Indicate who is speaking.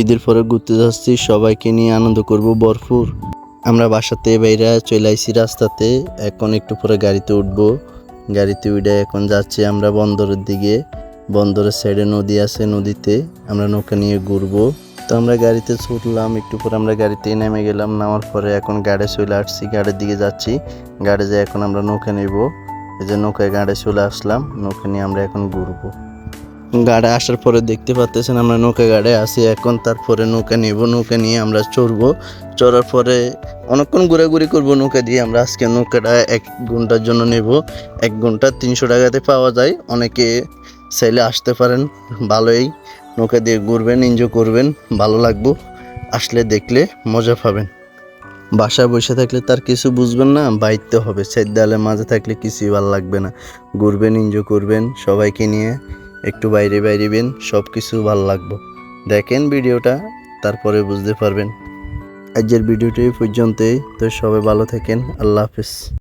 Speaker 1: ঈদের পরে ঘুরতে যাচ্ছি, সবাইকে নিয়ে আনন্দ করব ভরপুর। আমরা বাসাতে বাইরা চলে আইছি রাস্তাতে, এখন একটু পরে গাড়িতে উঠবো। গাড়িতে উঠে এখন যাচ্ছি আমরা বন্দরের দিকে। বন্দরের সাইডে নদী আছে নদীতে, আমরা নৌকা নিয়ে ঘুরবো। তো আমরা গাড়িতে ছুটলাম, একটু পরে আমরা গাড়িতে নেমে গেলাম, নামার পরে এখন গাড়ি চলে আসছি, গাড়ির দিকে যাচ্ছি। গাড়ি যেয়ে এখন আমরা নৌকা নেব। এই যে নৌকায় গাড়ি চলে আসলাম, নৌকা নিয়ে আমরা এখন ঘুরবো। গাড়ে আসার পরে দেখতে পাচ্তেছেন আমরা নৌকা গাড়ে আসি এখন তারপরে নৌকা নিব, নৌকা নিয়ে আমরা চড়বো। চড়ার পরে অনেকক্ষণ ঘোরাঘুরি করব, নৌকা দিয়ে আমরা আজকে নৌকাটা এক ঘণ্টার জন্য নেব। এক ঘণ্টা তিনশো টাকাতে পাওয়া যায়, অনেকে চাইলে আসতে পারেন, ভালোই। নৌকা দিয়ে ঘুরবেন এনজয় করবেন, ভালো লাগবো। আসলে দেখলে মজা পাবেন। বাসায় বসে থাকলে তার কিছু বুঝবেন না, বাইতে হবে। সেদ দেয়ালের মাঝে থাকলে কিছুই ভালো লাগবে না। ঘুরবেন এনজয় করবেন সবাইকে নিয়ে। একটু বাইরে বাইরেবেন সব কিছু ভালো লাগবো। দেখেন ভিডিওটা, তারপরে বুঝতে পারবেন। আজকের ভিডিওটি পর্যন্তই, তো সবাই ভালো থাকেন, আল্লাহ হাফিজ।